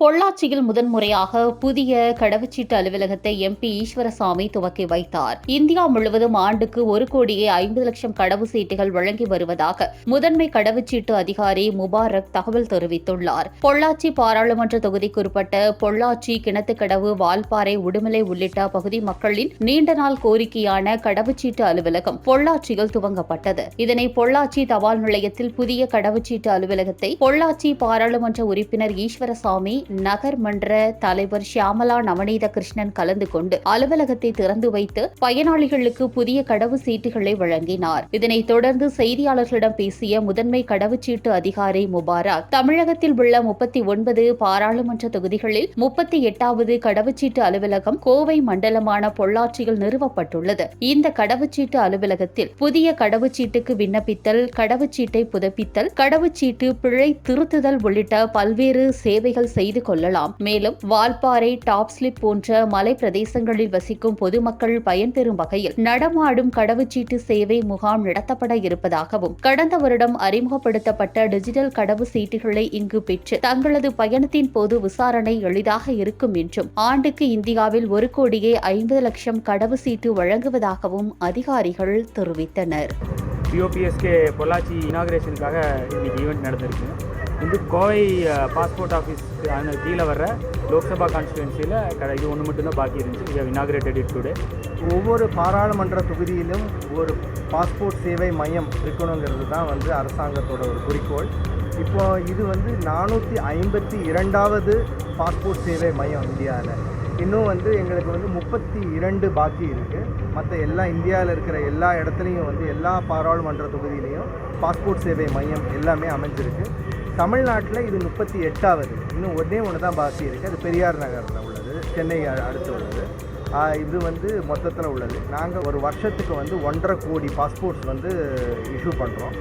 பொள்ளாச்சியில் முதன்முறையாக புதிய கடவுச்சீட்டு அலுவலகத்தை எம்பி ஈஸ்வரசாமி துவக்கி வைத்தார். இந்தியா முழுவதும் ஆண்டுக்கு ஒரு கோடியே ஐம்பது லட்சம் கடவு சீட்டுகள் வழங்கி வருவதாக முதன்மை கடவுச்சீட்டு அதிகாரி முபாரக் தகவல் தெரிவித்துள்ளார். பொள்ளாச்சி பாராளுமன்ற தொகுதிக்குட்பட்ட பொள்ளாச்சி கிணத்துக்கடவு வால்பாறை உடுமலை உள்ளிட்ட பகுதி மக்களின் நீண்ட நாள் கோரிக்கையான கடவுச்சீட்டு அலுவலகம் பொள்ளாச்சியில் துவங்கப்பட்டது. இதனை பொள்ளாச்சி தபால் நிலையத்தில் புதிய கடவுச்சீட்டு அலுவலகத்தை பொள்ளாச்சி பாராளுமன்ற உறுப்பினர் ஈஸ்வரசாமி நகர்மன்ற தலைவர் ஷியாமலா நவநீத கிருஷ்ணன் கலந்து கொண்டு அலுவலகத்தை திறந்து வைத்து பயனாளிகளுக்கு புதிய கடவு சீட்டுகளை வழங்கினார். இதனைத் தொடர்ந்து செய்தியாளர்களிடம் பேசிய முதன்மை கடவுச்சீட்டு அதிகாரி முபாரக் தமிழகத்தில் உள்ள முப்பத்தி ஒன்பது பாராளுமன்ற தொகுதிகளில் முப்பத்தி எட்டாவது கடவுச்சீட்டு அலுவலகம் கோவை மண்டலமான பொள்ளாச்சியில் நிறுவப்பட்டுள்ளது. இந்த கடவுச்சீட்டு அலுவலகத்தில் புதிய கடவுச்சீட்டுக்கு விண்ணப்பித்தல் கடவுச்சீட்டை புதுப்பித்தல் கடவுச்சீட்டு பிழை திருத்துதல் உள்ளிட்ட பல்வேறு சேவைகள் செய்து கொள்ளலாம். மேலும் வால்பாறை டாப் ஸ்லிப் போன்ற மலை பிரதேசங்களில் வசிக்கும் பொதுமக்கள் பயன்பெறும் வகையில் நடமாடும் கடவுச்சீட்டு சேவை முகாம் நடத்தப்பட இருப்பதாகவும் கடந்த வருடம் அறிமுகப்படுத்தப்பட்ட டிஜிட்டல் கடவு சீட்டுகளை இங்கு பெற்று தங்களது பயணத்தின் போது விசாரணை எளிதாக இருக்கும் என்றும் ஆண்டுக்கு இந்தியாவில் ஒரு கோடியே ஐம்பது லட்சம் கடவு சீட்டு வழங்குவதாகவும் அதிகாரிகள் தெரிவித்தனர். பிஓபிஎஸ்கே பொள்ளாச்சி இனாகிரேஷனுக்காக இன்னைக்கு ஈவெண்ட் நடந்திருக்கு. வந்து கோவை பாஸ்போர்ட் ஆஃபீஸ் அந்த கீழே வர்ற லோக்சபா கான்ஸ்டுவன்சியில் கடை இது ஒன்று மட்டும்தான் பாக்கி இருந்துச்சு. வி இனாகிரேட்டட் இட் டுடே ஒவ்வொரு பாராளுமன்ற தொகுதியிலும் ஒரு பாஸ்போர்ட் சேவை மையம் இருக்கணுங்கிறது தான் வந்து அரசாங்கத்தோட ஒரு குறிக்கோள். இப்போ இது வந்து நானூற்றி ஐம்பத்தி இரண்டாவது பாஸ்போர்ட் சேவை மையம் இந்தியாவில் இன்னும் வந்து எங்களுக்கு வந்து முப்பத்தி இரண்டு பாக்கி இருக்குது மற்ற எல்லா இந்தியாவில் இருக்கிற எல்லா இடத்துலையும் வந்து எல்லா பாராளுமன்ற தொகுதியிலையும் பாஸ்போர்ட் சேவை மையம் எல்லாமே அமைஞ்சிருக்கு. தமிழ்நாட்டில் இது முப்பத்தி எட்டாவது. இன்னும் ஒன்றே ஒன்று தான் பாக்கி இருக்குது அது பெரியார் நகரில் உள்ளது. சென்னை அடுத்து உள்ளது. இது வந்து மொத்தத்தில் உள்ளது. நாங்கள் ஒரு வருஷத்துக்கு வந்து ஒன்றரை கோடி பாஸ்போர்ட்ஸ் வந்து இஷ்யூ பண்ணுறோம்